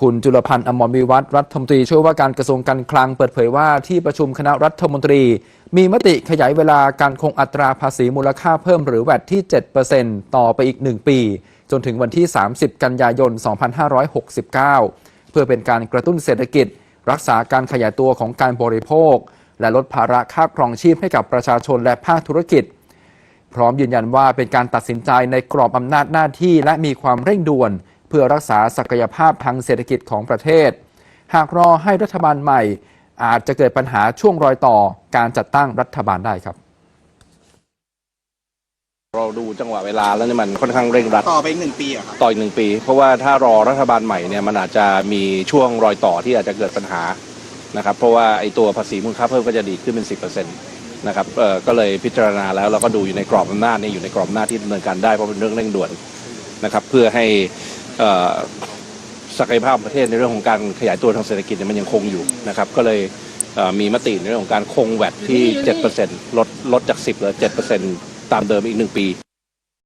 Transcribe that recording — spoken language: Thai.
คุณจุลพันธ์อมรวิวัฒรัฐมนตรีช่วยว่าการกระทรวงการคลังเปิดเผยว่าที่ประชุมคณะรัฐมนตรี มีมติขยายเวลาการคงอัตราภาษีมูลค่าเพิ่มหรือแวดที่ 7%ต่อไปอีก 1 ปี จนถึงวันที่ 30 กันยายน 2569 เพื่อเป็นการกระตุ้นเศรษฐกิจ รักษาการขยายตัวของการบริโภค และลดภาระค่าครองชีพให้กับประชาชนและภาคธุรกิจ พร้อมยืนยันว่าเป็นการตัดสินใจในกรอบอำนาจหน้าที่และมีความเร่งด่วน เพื่อรักษาศักยภาพทางเศรษฐกิจของประเทศ หากรอให้รัฐบาลใหม่ อาจจะเกิดปัญหาช่วงรอยต่อการจัดตั้งรัฐบาลได้ครับ เราดูจังหวะเวลาแล้วเนี่ยมันค่อนข้างเร่งรัด ต่อไปอีกหนึ่งปีเหรอะครับต่ออีกหนึ่งปี เพราะว่าถ้ารอรัฐบาลใหม่เนี่ยมันอาจจะมีช่วงรอยต่อที่อาจจะเกิดปัญหานะครับเพราะว่าไอ้ตัวภาษีมูลค่าเพิ่มก็จะดีขึ้นเป็น 10%นะครับเอ่อก็เลยพิจารณาแล้วเราก็ดูอยู่ในกรอบอำนาจเนี่ยอยู่ในกรอบอำนาจที่ดำเนินการได้เพราะเป็นเรื่องเร่งด่วนนะครับเพื่อให้เอ่อ ศักยภาพประเทศในเรื่องของการขยายตัวทางเศรษฐกิจมันยังคงอยู่นะครับก็เลยมีมติในเรื่องของการคงแวดที่ 7%ลดลดจาก 10เหลือ7%ตามเดิมอีกหนึ่งปี